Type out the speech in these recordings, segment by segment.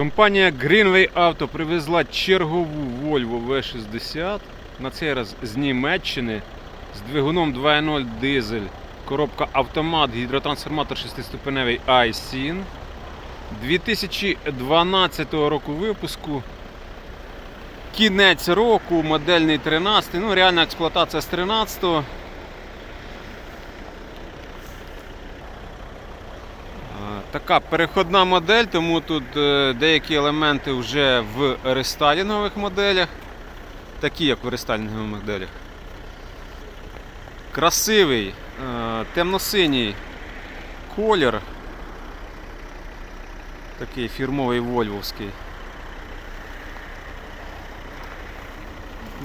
Компанія Greenway Auto привезла чергову Volvo V60. На цей раз з Німеччини з двигуном 2.0 дизель, коробка автомат, гідротрансформатор 6-ступеневий iSyn. 2012 року випуску. Кінець року, модельний 13. Ну, реальна експлуатація з 13-го. Така переходна модель, тому тут е, деякі елементи вже в рестайлінгових моделях, такі як в рестайлінгових моделях. Красивий, е, темно-синій колір. Такий фірмовий вольвовський.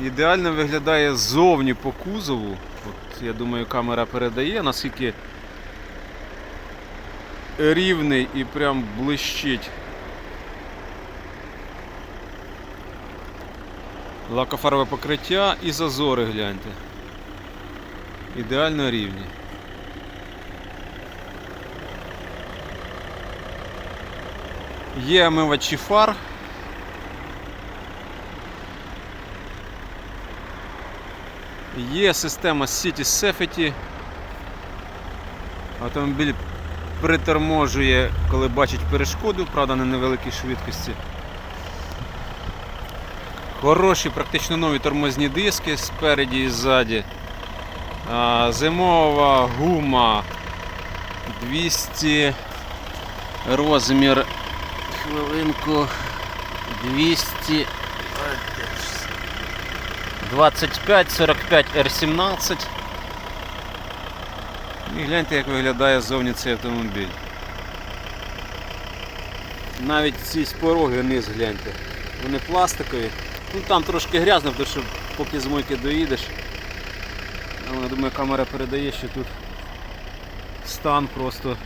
Ідеально виглядає ззовні по кузову. От, я думаю, камера передає, наскільки рівний і прям блищить. Лакофарове покриття і зазори гляньте. Ідеально рівні. Є омивачі фар. Є система City Safety. Автомобіль приторможує, коли бачить перешкоду, правда на невеликій швидкості. Хороші, практично нові тормозні диски спереді і ззаді. Зимова гума 200 розмір. Хвилинку 200 25 45 R17. І гляньте, як виглядає ззовні цей автомобіль. Навіть ці спороги низ гляньте. Вони пластикові. Ну там трошки грязно, тому що поки з мойки доїдеш. Але я думаю, камера передає, що тут стан просто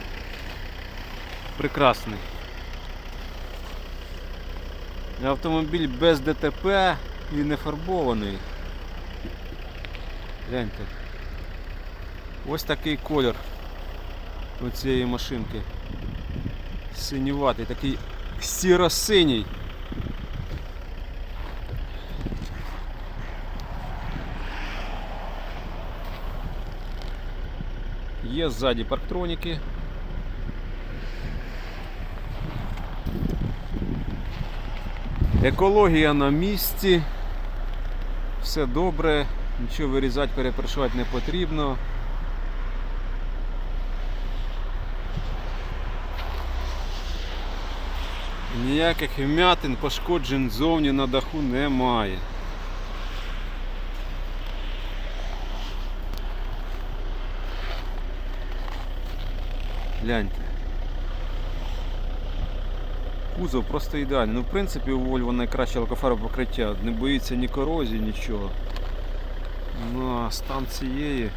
прекрасний. Автомобіль без ДТП і не фарбований. Гляньте. Ось такий колір у цієї машинки. Синюватий, такий сіро-синій. Є ззаді парктроніки. Екологія на місці. Все добре, нічого вирізати, перепрошувати не потрібно. Ніяких вмятин, пошкоджень зовні на даху немає. Гляньте. Кузов просто ідеальний. Ну, в принципі, у Volvo найкраще лакофарове покриття. Не боїться ні корозії, нічого. Ну, а стан цієї.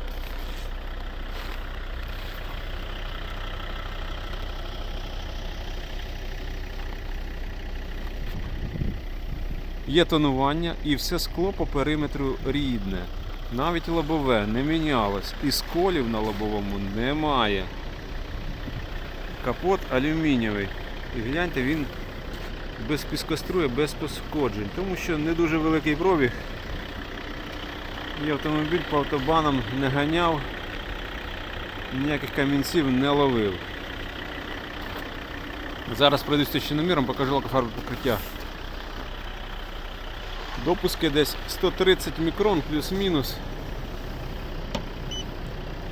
Є тонування і все скло по периметру рідне. Навіть лобове не мінялось. І сколів на лобовому немає. Капот алюмінієвий. І гляньте, він без піскоструя, без пошкоджень, тому що не дуже великий пробіг. І автомобіль по автобанам не ганяв, ніяких камінців не ловив. Зараз пройдусь точноміром, покажу лакофарбове покриття. Допуски десь 130 мікрон плюс-мінус.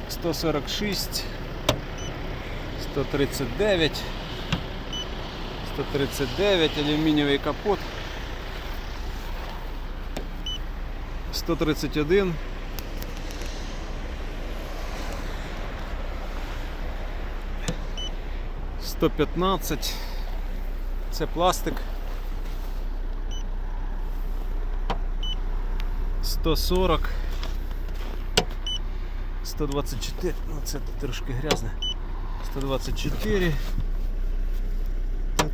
146, 139, 139, алюмінієвий капот. 131. Сто п'ятнадцять. Це пластик. 140. 124. Ну це трошки грязне. 124. Тут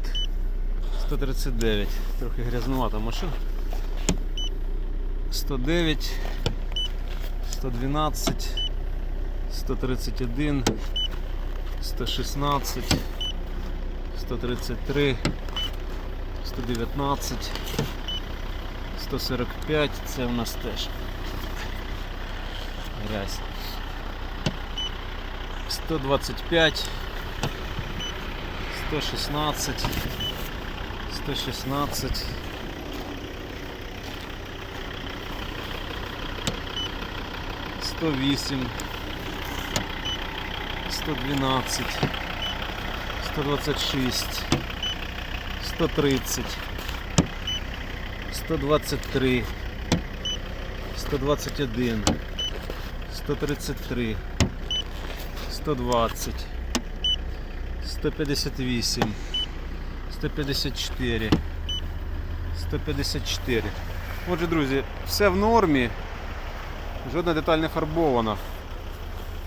139. Трохи грязнувата машина. 109, 112, 131, 116, 133, 119, 145, це у нас теж грязь. 125, 116, 116. Сто вісім, сто дванадцять, сто двадцять шість, сто тридцять, 123, 121, 133, 120, 158, 154, 154. Отже, друзі, все в нормі, жодна деталь не фарбована.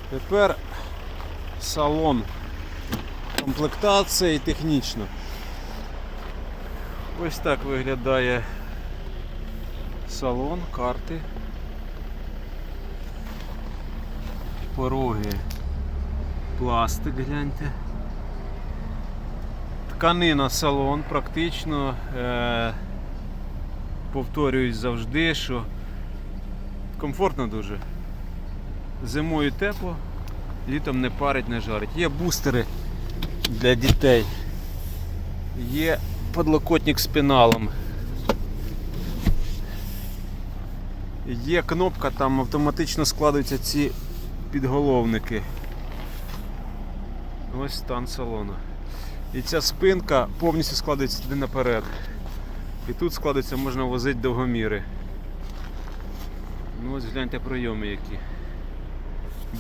Тепер салон, комплектація і технічно. Ось так виглядає салон, карти. Пороги. Пластик, гляньте. Тканина салон практично. Е- повторююсь завжди, що комфортно дуже. Зимою тепло, літом не парить, не жарить. Є бустери для дітей. Є подлокотник з пеналом. Є кнопка, там автоматично складаються ці підголовники. Ось стан салону. І ця спинка повністю складається туди наперед. І тут складається, можна возити довгоміри. Ну ось гляньте прийоми які.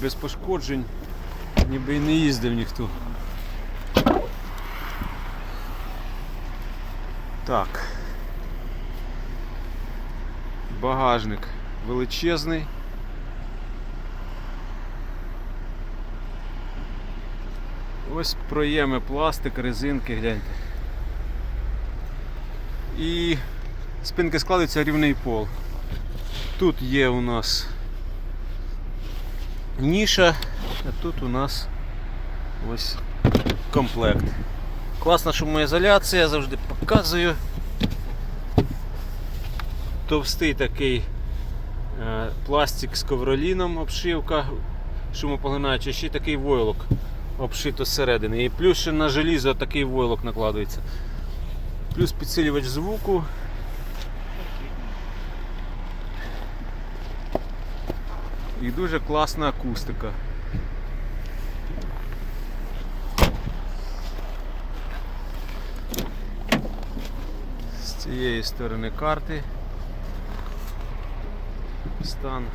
Без пошкоджень, ніби і не їздив ніхто. Так. Багажник величезний. Ось проєми пластик, резинки, гляньте. І спинки складаються рівний пол. Тут є у нас ніша, а тут у нас ось комплект. Класна шумоізоляція, завжди показую. Товстий такий е, пластик з ковроліном обшивка, шумопоглинаючий, ще такий войлок обшито зсередини. І плюс ще на желізо такий войлок накладується. Плюс підсилювач звуку. І дуже класна акустика. З цієї сторони карти. Стан.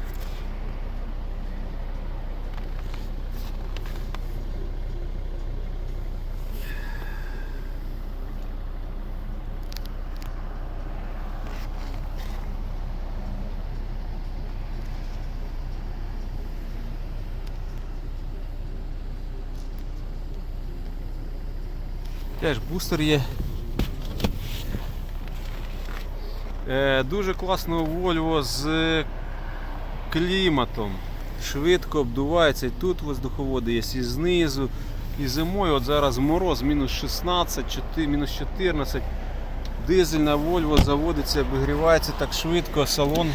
Теж бустер є. Е, дуже класно Volvo з кліматом. Швидко обдувається і тут воздуховоди є, і знизу, і зимою. От зараз мороз мінус 16, 4, мінус 14. Дизельна Volvo заводиться, обігрівається так швидко, салон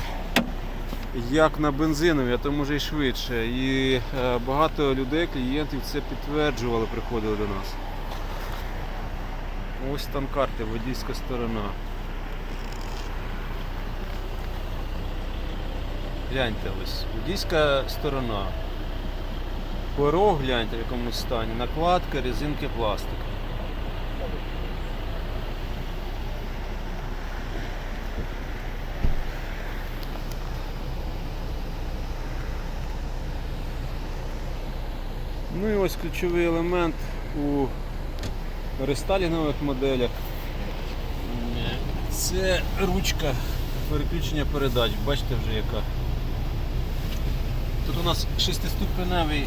як на бензинові, а то може і швидше. І е, багато людей, клієнтів це підтверджували, приходили до нас. Ось там карти, водійська сторона. Гляньте ось, водійська сторона. Порог гляньте в якому стані, накладка, резинки, пластик. Ну і ось ключовий елемент у рестайлінгових моделях. Це ручка переключення передач, бачите вже яка. Тут у нас шестиступеневий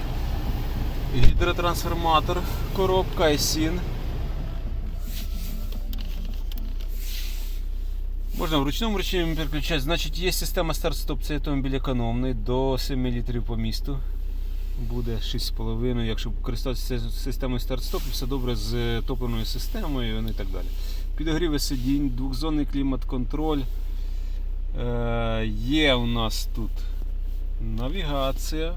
гідротрансформатор, коробка сін. Можна в ручному режимі переключати. Значить, є система старт-стоп, цей автомобіль економний до 7 літрів по місту. Буде 6,5, якщо користуватися системою старт-стоп, все добре з топливною системою і так далі. підогріви сидінь, двохзонний клімат-контроль. Е, є у нас тут навігація.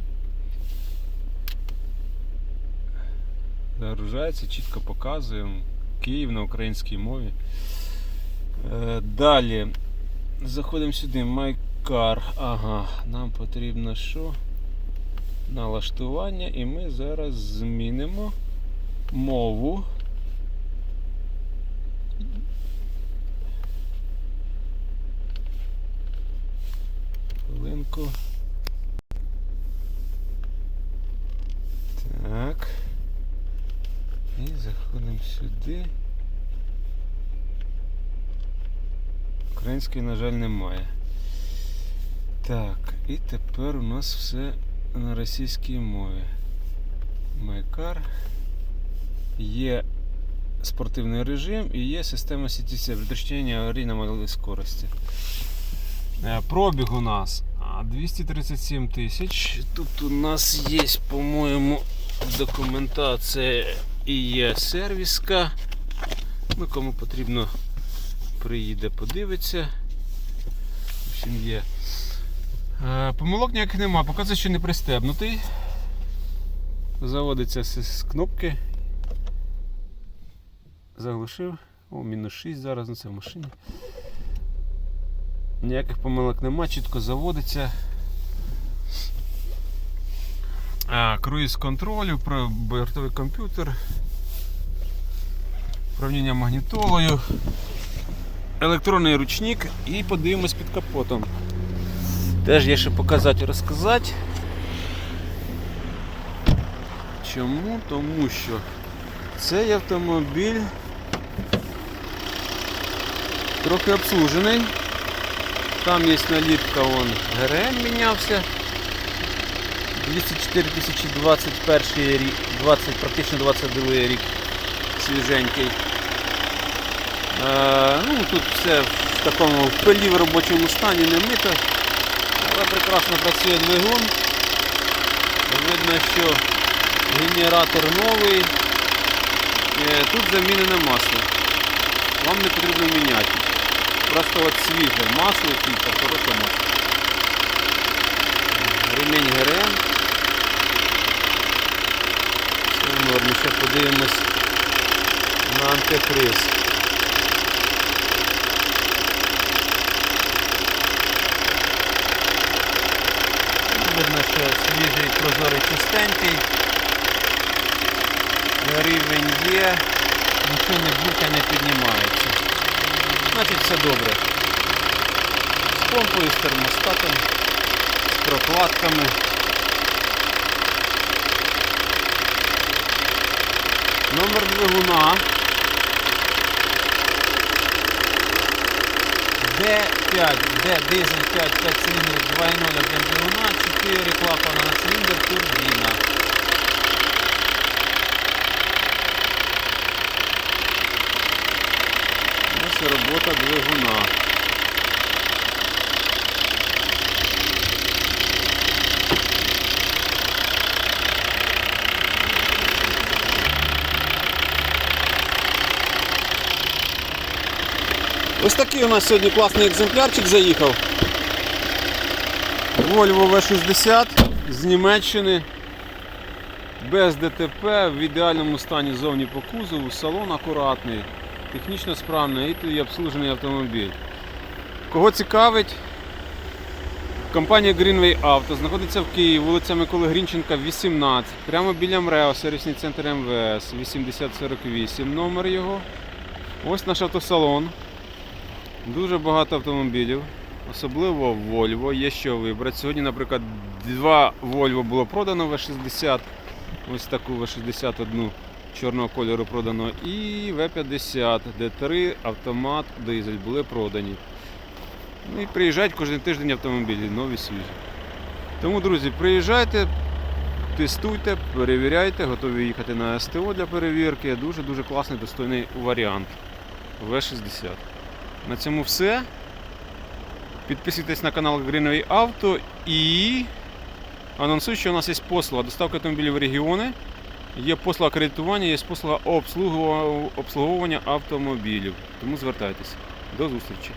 Загружається, чітко показує. Київ на українській мові. Е, далі. Заходимо сюди. MyCar. Ага, нам потрібно що? Налаштування, і ми зараз змінимо мову. Хвилинку. Так. І заходимо сюди. Української, на жаль, немає. Так, і тепер у нас все на російській мові. Майкар. Є спортивний режим і є система CTC, предотвращення аварій на малій скорості. Е, Пробіг у нас 237 тисяч. Тут у нас є, по-моєму, документація і є сервіска. Ну, кому потрібно, приїде, подивиться. В общем, є. Е, Помилок ніяких нема, показує, що не пристебнутий. Заводиться з, кнопки. Заглушив. О, мінус 6 зараз на це в машині. Ніяких помилок нема, чітко заводиться. Круїз контролю, бортовий комп'ютер, управління магнітолою, електронний ручник і подивимось під капотом. Теж є що показати і розказати. Чому? Тому що цей автомобіль трохи обслужений. Там є наліпка, вон ГРМ мінявся. 204 2021 рік, 20, практично 22 рік свіженький. Е, ну, тут все в такому пилі в робочому стані не мито, але прекрасно працює двигун. Видно, що генератор новий. Е, Тут замінене масло. Вам не потрібно міняти. Просто от свіже масло, фільтр, хороше масло. Ремень ГРМ. Все в. Ще подивимось на антифриз. Видно, що свіжий, прозорий, чистенький. Рівень є, нічого не бурка не піднімається. Значить все добре. З помпою, з термостатом, з прокладками. Номер двигуна D5, D дизель 5, 5 циліндрів 2.0 об'єм двигуна, 4 клапана на циліндр, турбіна. Ось робота двигуна. Ось такий у нас сьогодні класний екземплярчик заїхав. Volvo V60 з Німеччини. Без ДТП, в ідеальному стані зовні по кузову, салон акуратний, технічно справний і обслужений автомобіль. Кого цікавить, компанія Greenway Auto знаходиться в Києві, вулиця Миколи Грінченка, 18, прямо біля МРЕО, сервісний центр МВС, 8048 номер його. Ось наш автосалон. Дуже багато автомобілів, особливо Volvo, є що вибрати. Сьогодні, наприклад, два Volvo було продано V60, ось таку V61 чорного кольору продано, і V50, де три автомат дизель були продані. Ну і приїжджають кожен тиждень автомобілі, нові свіжі. Тому, друзі, приїжджайте, тестуйте, перевіряйте, готові їхати на СТО для перевірки. Дуже-дуже класний, достойний варіант V60. На цьому все. Підписуйтесь на канал Greenway Auto і анонсую, що у нас є послуга доставка автомобілів в регіони Є послуга кредитування, є послуга обслуговування автомобілів. Тому звертайтеся. До зустрічі.